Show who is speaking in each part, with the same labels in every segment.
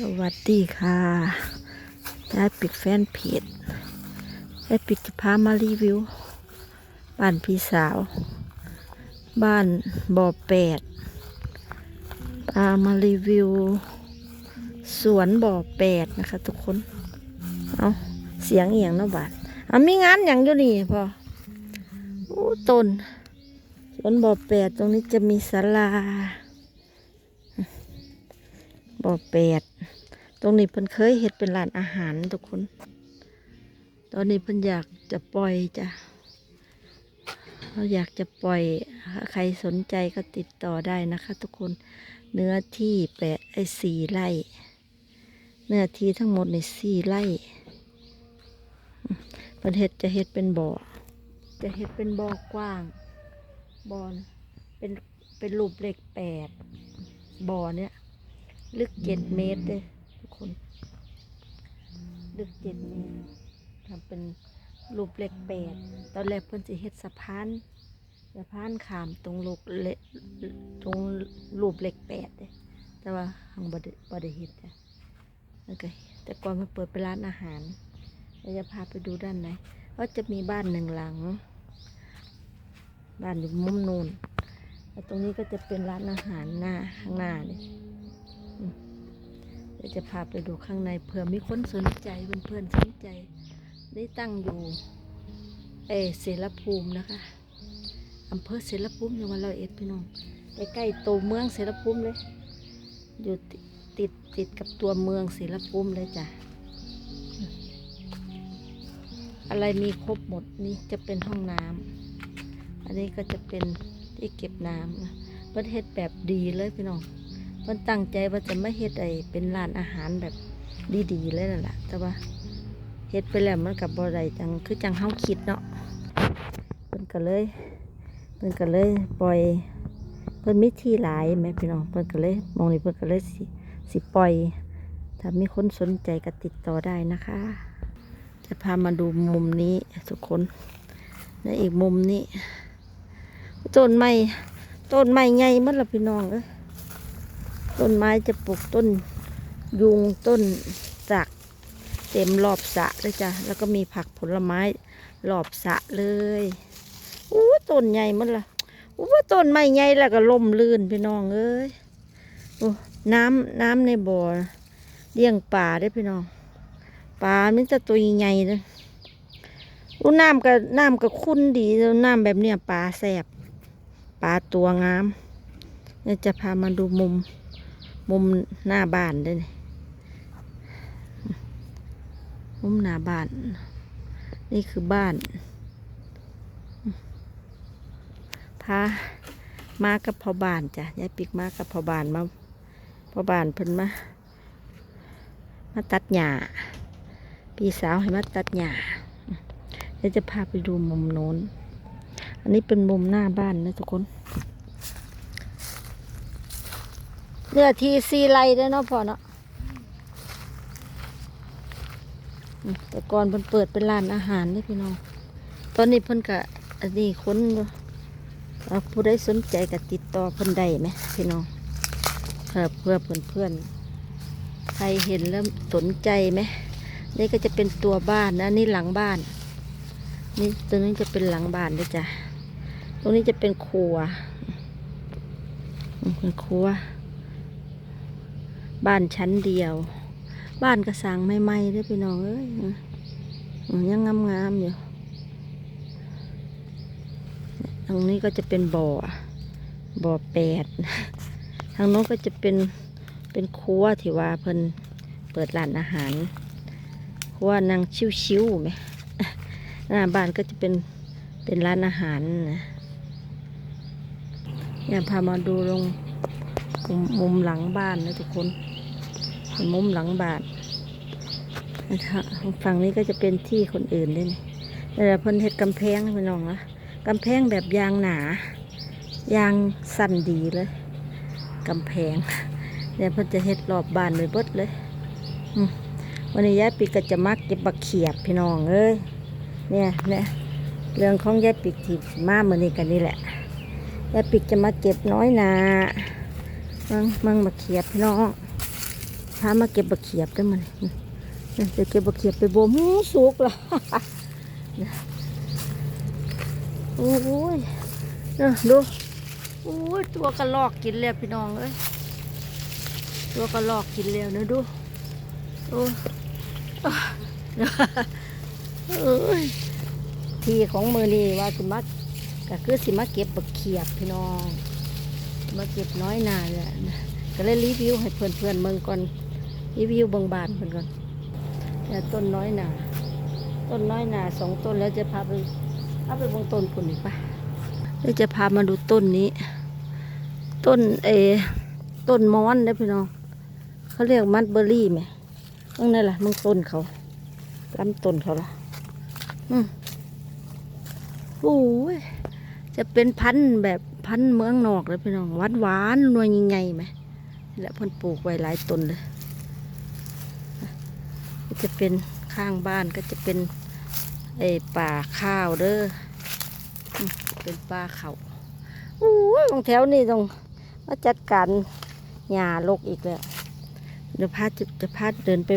Speaker 1: สวัสดีค่ะยายปิดแฟนเพจยายปิดจะพามารีวิว บ้านพี่สาว บ้านบ่อแปดพามารีวิว สวนบ่อแปดนะคะทุกคน เอาเสียงเอียงเนาะบาดเอามีงานอย่างอยู่นี่พอโอ้ต้นสวนบ่อแปดตรงนี้จะมีศาลาบ่อแปด ตรงนี้เพิ่นเคยเฮ็ดเป็นร้านอาหารทุกคน ตอนนี้เพิ่นอยากจะปล่อยจ้ะเราอยากจะปล่อยใครสนใจก็ติดต่อได้นะคะ ทุกคนเนื้อที่แปดไอ้สี่ไร่เนื้อที่ทั้งหมดในสี่ไร่เพิ่นเฮ็ดจะเฮ็ดเป็นบ่อ จะเฮ็ดเป็นบ่อกว้างบ่อนเป็นเป็นรูปเลขแปดบ่อเนี้ยลึกเจ็ดเมตรเลย คนลึกเจ็ดเมตรทำเป็นรูปเหล็กแปดตอนแรกเพิ่นจะเฮ็ดสะพานสะพานขามตรงลูกเละตรงรูปเหล็กแปดเลยแต่ว่าหังบ่ได้บ่ได้เฮ็ดจ้ะแล้วก็แต่ก่อนมันเปิดเป็นร้านอาหารเราจะพาไปดูด้านในก็จะมีบ้านหนึ่งหลัง บ้านอยู่มุมนูนแล้วตรงนี้ก็จะเป็นร้านอาหารหน้าข้างหน้านี่เดี๋ยวจะพาไปดูข้างในเผื่อมีคนสนใจเพื่อนๆสนใจ ได้ตั้งอยู่เอเสรภูมินะคะอำเภอเสรภูมิจังหวัดร้อยเอ็ดพี่น้องใกล้ๆตัวเมืองเสรภูมิเลย อยู่ติดติดติดกับตัวเมืองเสรภูมิเลยจ้ะอะไรมีครบหมดนี่จะเป็นห้องน้ำอันนี้ก็จะเป็นที่เก็บน้ำนะประเทศแบบดีเลยพี่น้อง เพิ่นตั้งใจว่าจะไม่เฮ็ดไอเป็นร้านอาหารแบบดีๆเลยนั่นแหละแต่ว่าเฮ็ดไปแล้วมันกับบ่ได้จังคือจังเฮาคิดเนาะเพิ่นก็เลยเพิ่นก็เลยปล่อยเพิ่นมีที่หลายแหม่พี่น้องเพิ่นก็เลยมองนี่เพิ่นก็เลยสิสิปล่อย ถ้ามีคนสนใจก็ติดต่อได้นะคะ จะพามาดูมุมนี้ทุกคนและอีกมุมนี้ต้นไม้ต้นไม้ใหญ่หมดละพี่น้องเอ้ย ต้นไม้จะปลูกต้นยุงต้นสักเต็มรอบสะเลยจ้ะแล้วก็มีผักผลไม้รอบสะเลยอู้ต้นใหญ่มันละอู้ว่าต้นไม้ใหญ่แล้วก็ล่มลื่นพี่น้องเอ้ยโอ้น้ำน้ำในบ่อเลี้ยงป่าได้พี่น้องปลามันจะตัวใหญ่เลยอู้น้ำกับน้ำกับคุ้นดีแล้วน้ำแบบเนี้ยปลาแสบปลาตัวงามเนี่ยจะพามาดูมุม มุมหน้าบ้านด้วยมุมหน้าบ้าน นี่คือบ้านพามากับพ่อบ้านจ้ะยายปิกมากับพ่อบ้านมาพ่อบ้านเพิ่นมามาตัดหญ้าพี่สาวให้มาตัดหญ้าเดี๋ยวจะพาไปดูมุมโน้น อันนี้เป็นมุมหน้าบ้านนะทุกคน เนื้อที่ซีไรได้เนาะพ่อเนาะแต่ก่อนเพิ่นเปิดเป็นร้านอาหารนี่พี่น้อง ตอนนี้เพิ่นกะอันนี้คนเอาผู้ใดสนใจก็ติดต่อเพิ่นได้ไหมพี่น้องเพื่อเพื่อเพื่อนเพื่อนใครเห็นแล้วสนใจไหมนี่ก็จะเป็นตัวบ้านนะนี่หลังบ้าน นี่ตัวนี้จะเป็นหลังบ้านด้วยจ้ะตรงนี้จะเป็นครัวเป็นครัว บ้านชั้นเดียว บ้านกระสังไม่ไหม้ด้อพี่น้องเอ้ยยังงามงามๆอยู่ ตรงนี้ก็จะเป็นบ่อ บ่อแปด ทางโน้นก็จะเป็น เป็นครัวที่ว่าเพิ่นเปิดร้านอาหาร ครัวนางชิวๆไหมหน้าบ้านก็จะเป็น เป็นร้านอาหารนะเนี่ยพามาดูลงมุมหลังบ้านนะทุกคน มุมหลังบ้านนะคะฝั่งนี้ก็จะเป็นที่คนอื่นด้วยนี่แต่เพิ่นเฮ็ดกำแพงพี่น้องนะกำแพงแบบยางหนา ยางสั้นดีเลยกำแพงเนี่ยเพิ่นจะเฮ็ดรอบบานเลยเบิดเลยวันนี้ยายปิกก็จะมักเก็บบักเขียบพี่น้องเอ้ยเนี่ยเนี่ยเรื่องของยายปิกที่มาเมื่อนี้กันนี่แหละยายปิกจะมาเก็บน้อยหนามังมังมาเขียบพี่น้อง พามาเก็บบักเขียบได้อมันจะเก็บบักเขียบไปบ่มหูสุกละโอ้ยเด้อดูโอ้ยตัวกระลอกกินแล้วพี่น้องเอ้ยตัวกระลอกกินแล้วนะดูโอ้ยทีของมือนี่ว่าสิมาก็คือสิมาเก็บบักเขียบพี่น้องมาเก็บน้อยหนาเลยนะก็เลยรีวิวให้เพื่อนเพื่อนๆเมืองก่อน รีวิวบางบานเพื่อนก่อนแต่ต้นน้อยหนาต้นน้อยหนาสองต้นแล้วจะพาไปพาไปบางต้นผุนอีกปะแล้วจะพามาดูต้นนี้ ต้นเอต้นมอนนะพี่น้องเขาเรียกมัดเบอร์รี่ไหมตรงนั้นล่ะมึงต้นเขาลำต้นเขาละอืมโอ้ยจะเป็นพันธุ์แบบพันธุ์เมืองนอกเลยพี่น้องหวานหวานๆหนวยใหญ่ๆไหมและพ่นปลูกไว้หลายต้นเลย ก็จะเป็นข้างบ้านก็จะเป็นไอ้ป่าข้าวเด้อเป็นป่าเขาอู้ยตรงแถวนี้ต้องมาจัดการหญ้าลกอีกแล้วเดี๋ยวพาจะจะพาเดินไป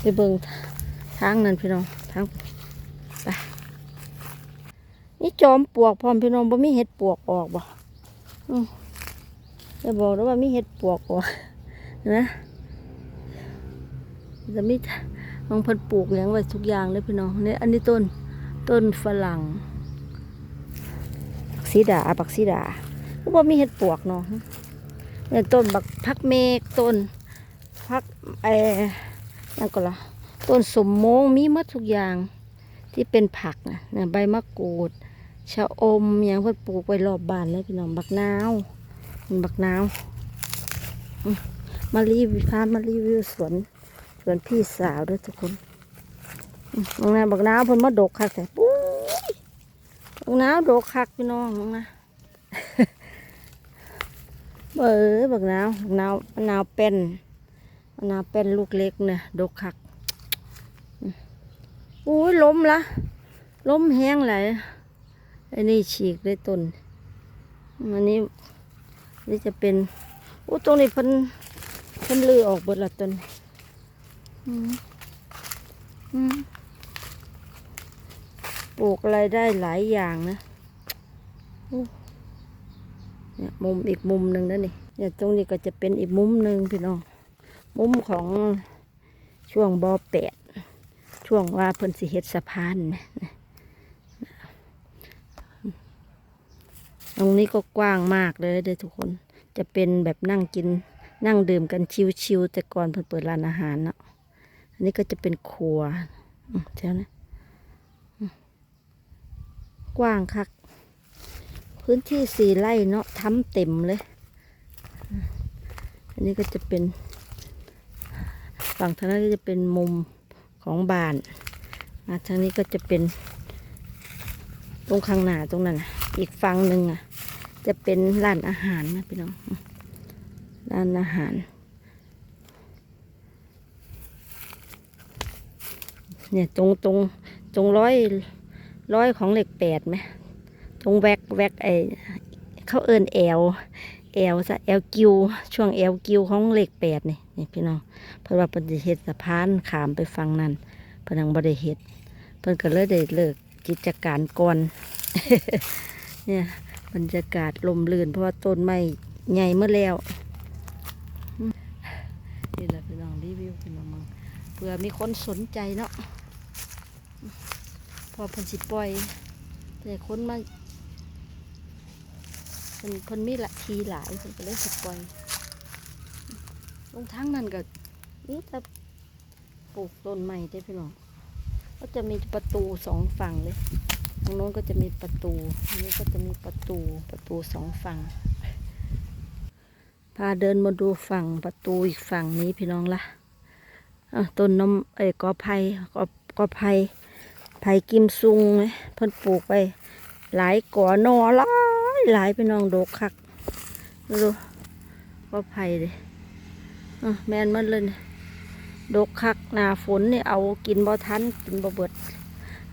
Speaker 1: ไปเบิงทางนั้นพี่น้องทางไปนี่จอมปวกพร้อมพี่น้องบ่มีเห็ดปวกออกบ่จะบอกแล้วว่ามีเห็ดปวกออกนะ จะมีบางพิ่นปลูกอย่างไว้ทุกอย่างเลยพี่น้องเนี่ยอันนี้ต้นต้นฝรั่งบักซีดาบักซีดาก็บ่มีเห็ดปลวกเนาะเนี่ยต้นบักพักเมกต้นพักเอ่อนั่นก็ละต้นสมโมงมีหมดทุกอย่างที่เป็นผักนะเนี่ยใบมะกรูดชะอมหยังเพิ่นปลูกไว้รอบบ้านเลยพี่น้องบักนาวบักนาวมมารีวิวพามารีวิวสวน สวนพี่สาวด้วยทุกคนอืมบักนาบักน้าเพิ่นมาดกคักแต่ปุ้ยบักน้าดกคักพี่น้องน้องนะเบ้อบักน้าบักน้ามะนาวเป็นมะนาวเป็นลูกเล็กเนี่ยดกคักอุ้ยล้มละล้มแห้งไหลยอันนี้ฉีกเลยต้นอันนี้นี่จะเป็นโอ้ตรงนี้เพิ่นเพิ่นลือออกเบิดละต้น ปลูกอะไรได้หลายอย่างนะเนี่ยมุมอีกมุมหนึ่งนะนี่เนี่ยตรงนี้ก็จะเป็นอีกมุมหนึ่งพี่น้อง มุมของช่วงบอแปดช่วงว่าเพิ่นสิเฮ็ดสะพานนะตรงนี้ก็กว้างมากเลยเด้อทุกคน จะเป็นแบบนั่งกินนั่งดื่มกันชิวๆแต่ก่อนเพิ่นเปิดร้านอาหารเนาะ อันนี้ก็จะเป็นครัวอืมแถวนี้อืมกว้างคัก พื้นที่สี่ไร่เนาะทำเต็มเลย อันนี้ก็จะเป็น ฝั่งทางนั้นก็จะเป็นมุมของบ้านอะทางนี้ก็จะเป็น ตรงข้างหน้าตรงนั้นอีกฝั่งหนึ่งอะ จะเป็นร้านอาหารนะพี่น้อง ร้านอาหาร เนี่ยตรงตรงตรงร้อยร้อยของเหล็กแปดไหมตรงแวกแวกไอเขาเอินแอลแอลซะแอลกิวช่วงแอลกิวของเหล็กแปดนี่นี่พี่น้องเพราะว่าเพิ่นจะเฮ็ดสะพานขามไปฝั่งนั้นพิ่นยังบ่ได้เฮ็ดเพิ่นก็เลยได้เลิกกิจการก่อนเนี่ยบรรยากาศลมลื่นเพราะว่าต้นไม้ใหญ่เมื่อแล้วนี่แหละพี่น้องรีวิวพี่น้องมึงเผื่อมีคนสนใจเนาะ พอเพิ่นสิปล่อยแต่คนมาเพิ่นเพิ่นมีละทีหลายเพิ่นก็เลยสิปล่อยลงทางนั้นก็นี่จะปลูกต้นใหม่ได้พี่น้องก็จะมีประตูสองฝั่งเลยตรงโน้นก็จะมีประตูตรงนี้ก็จะมีประตูประตูสองฝั่ง พาเดินมาดูฝั่งประตูอีกฝั่งนี้พี่น้องละ่ะต้นน้ำเอ้กอไผ่กอกอไผ่ ไผ่กิมซุงไหมเพิ่นปลูกไป หลายก่อนอหลายหลายพี่น้องโดกคักดูกอไผ่เลยแมนมันเลยโดกคักหนาฝนนี่เอากินบ่ทันกินบ่เบิด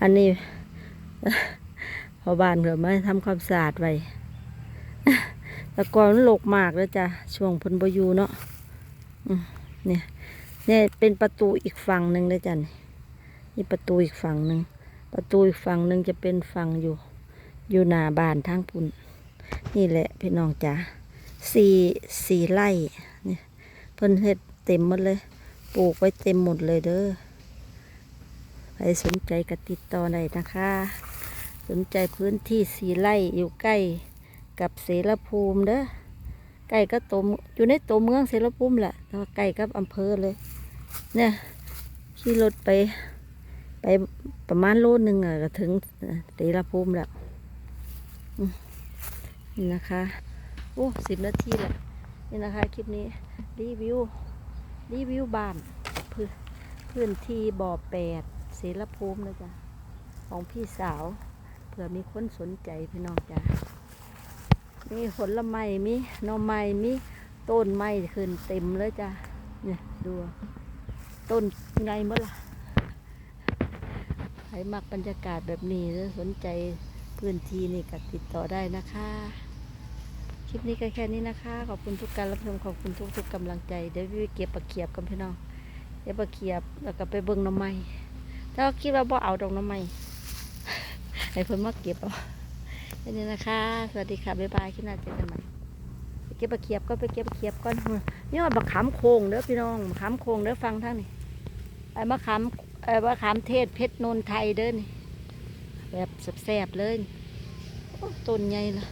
Speaker 1: อันนี้พอบ้านเผื่อมาทำความสะอาดไว้แต่ก่อนมันหลกมากแล้วจ้ะช่วงพนบอยู่เนาะเนี่ยเนี่ยเป็นประตูอีกฝั่งหนึ่งเลยจ้ะนี่ประตูอีกฝั่งหนึ่ง ประตูอีกฝั่งหนึ่งจะเป็นฝั่งอยู่ อยู่หน้าบ้านทางปุ่น นี่แหละพี่น้องจ๋าสี่สี่ไร่เนี่ยเพิ่นเฮ็ดเต็มหมดเลย ปลูกไว้เต็มหมดเลยเด้อใครสนใจก็ติดต่อได้นะคะ สนใจพื้นที่สี่ไร่อยู่ใกล้กับเสรภูมิเด้อใกล้ก็ตัวอยู่ในตัวเมืองเสรภูมิแหละแต่ว่าใกล้กับอำเภอเลย เนี่ยขี่รถไป ไปประมาณโลนึงอะก็ถึงเสรภูมิแล้วนี่นะคะโอ้สิบนาทีแหละนี่นะคะคลิปนี้ รีวิว รีวิวบ้านพื้นพื้นที่บ่อแปดเสรภูมินะจ๊ะของพี่สาว เผื่อมีคนสนใจพี่น้องจ้ะมีผลไม้มีหน่อไม้มีต้นไม้ขึ้นเต็มเลยจ้ะเนี่ยดูต้นไงเมื่อล่ะ รมักบรรยากาศแบบนี้หรือสนใจพื้นที่นี่ก็ติดต่อได้นะคะ คลิปนี้ก็แค่นี้นะคะ ขอบคุณทุกการรับชมขอบคุณทุกทุกๆกำลังใจเดี๋ยววิวเก็บปลาเขียบกันพี่น้องเก็บปลาเขียบแล้วก็ไปเบิ่งน้ำไม้ถ้าคิดว่าบ่เอาดอกน้ำไม้ให้เพิ่นมาเก็บเอาแค่นี้นะคะ สวัสดีค่ะบ๊ายบายคิดหน้าเจอกันใหม่เก็บปลาเขียบก็ไปเก็บปลาเขียบก่อนนี่ว่าบักขามโคงเด้อพี่น้องขามโคงเด้อฟังทั้งนี่ไอ้มะขามไอ้ ว่าขามเทศเพชรนนไทยเด้อนี่แบบแสบๆเลยต้นใหญ่ละ